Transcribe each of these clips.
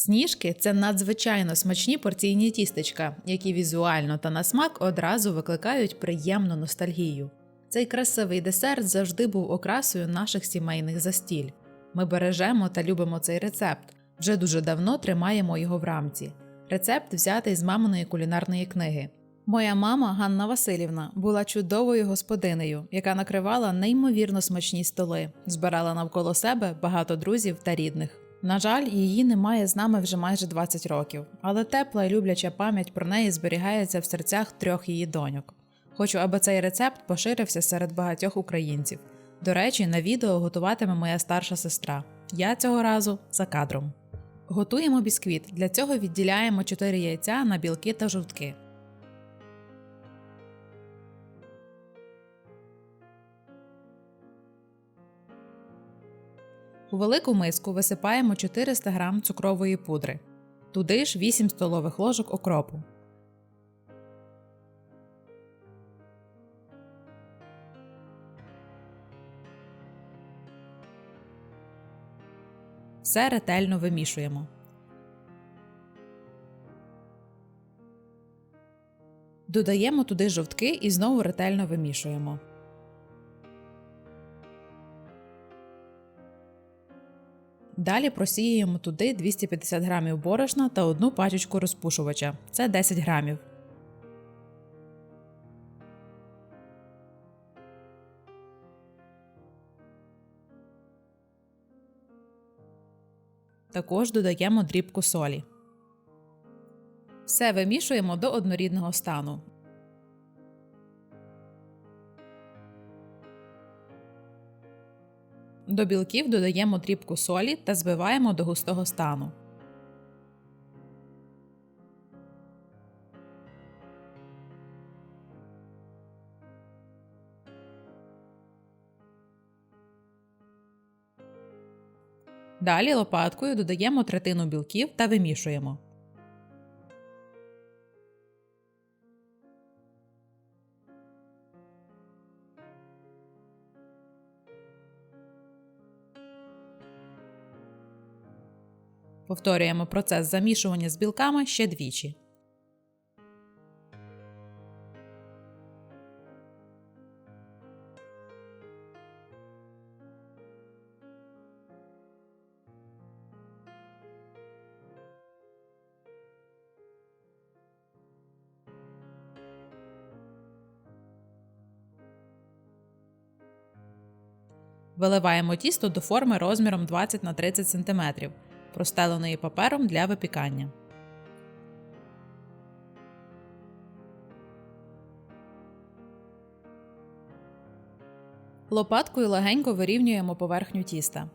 Сніжки це надзвичайно смачні порційні тістечка, які візуально та на смак одразу викликають приємну ностальгію. Цей красивий десерт завжди був окрасою наших сімейних застіль. Ми бережемо та любимо цей рецепт. Вже дуже давно тримаємо його в рамці. Рецепт взятий з маминої кулінарної книги. Моя мама Ганна Васильівна була чудовою господинею, яка накривала неймовірно смачні столи, збирала навколо себе багато друзів та рідних. На жаль, її немає з нами вже майже 20 років, але тепла і любляча пам'ять про неї зберігається в серцях трьох її доньок. Хочу, аби цей рецепт поширився серед багатьох українців. До речі, на відео готуватиме моя старша сестра. Я цього разу за кадром. Готуємо бісквіт. Для цього відділяємо 4 яйця на білки та жовтки. У велику миску висипаємо 400 г цукрової пудри. Туди ж 8 столових ложок окропу. Все ретельно вимішуємо. Додаємо туди жовтки і знову ретельно вимішуємо. Далі просіюємо туди 250 г борошна та одну пачечку розпушувача. Це 10 грамів. Також додаємо дрібку солі. Все вимішуємо до однорідного стану. До білків додаємо дрібку солі та збиваємо до густого стану. Далі лопаткою додаємо третину білків та вимішуємо. Повторюємо процес замішування з білками ще двічі. Виливаємо тісто до форми розміром 20 на 30 см, простеленої папером для випікання. Лопаткою легенько вирівнюємо поверхню тіста.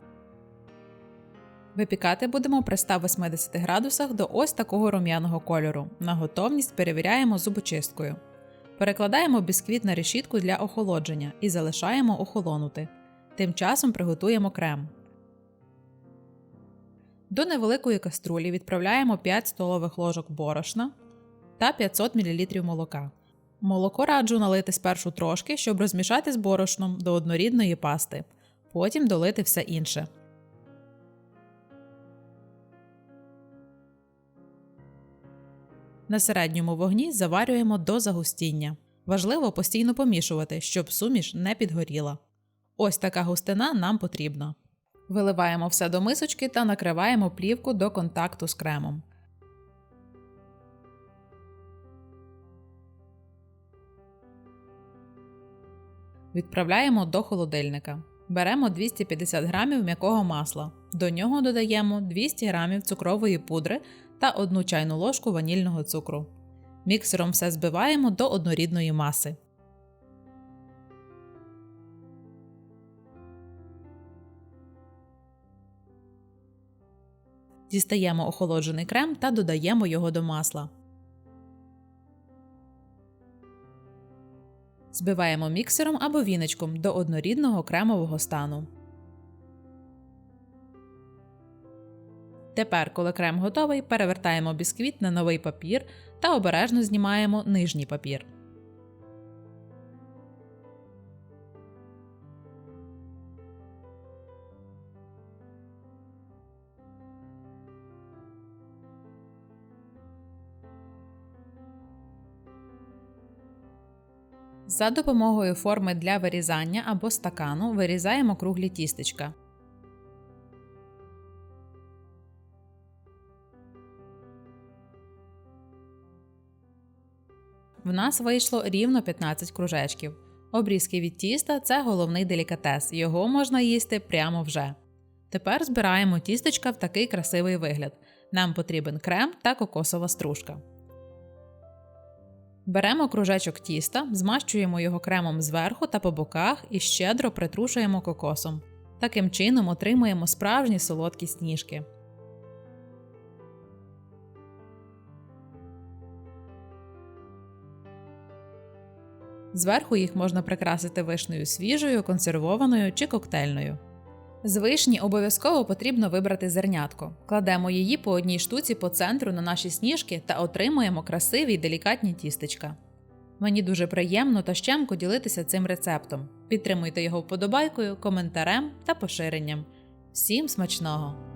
Випікати будемо при 180 градусах до ось такого рум'яного кольору. На готовність перевіряємо зубочисткою. Перекладаємо бісквіт на решітку для охолодження і залишаємо охолонути. Тим часом приготуємо крем. До невеликої каструлі відправляємо 5 столових ложок борошна та 500 мл молока. Молоко раджу налити спершу трошки, щоб розмішати з борошном до однорідної пасти. Потім долити все інше. На середньому вогні заварюємо до загустіння. Важливо постійно помішувати, щоб суміш не підгоріла. Ось така густина нам потрібна. Виливаємо все до мисочки та накриваємо плівку до контакту з кремом. Відправляємо до холодильника. Беремо 250 г м'якого масла. До нього додаємо 200 г цукрової пудри та 1 чайну ложку ванільного цукру. Міксером все збиваємо до однорідної маси. Дістаємо охолоджений крем та додаємо його до масла. Збиваємо міксером або віничком до однорідного кремового стану. Тепер, коли крем готовий, перевертаємо бісквіт на новий папір та обережно знімаємо нижній папір. За допомогою форми для вирізання або стакану вирізаємо круглі тістечка. В нас вийшло рівно 15 кружечків. Обрізки від тіста це головний делікатес, його можна їсти прямо вже. Тепер збираємо тістечка в такий красивий вигляд. Нам потрібен крем та кокосова стружка. Беремо кружечок тіста, змащуємо його кремом зверху та по боках і щедро притрушуємо кокосом. Таким чином отримуємо справжні солодкі сніжки. Зверху їх можна прикрасити вишнею свіжою, консервованою чи коктейльною. З вишні обов'язково потрібно вибрати зернятко. Кладемо її по одній штуці по центру на наші сніжки та отримуємо красиві й делікатні тістечка. Мені дуже приємно та щемко ділитися цим рецептом. Підтримуйте його вподобайкою, коментарем та поширенням. Всім смачного!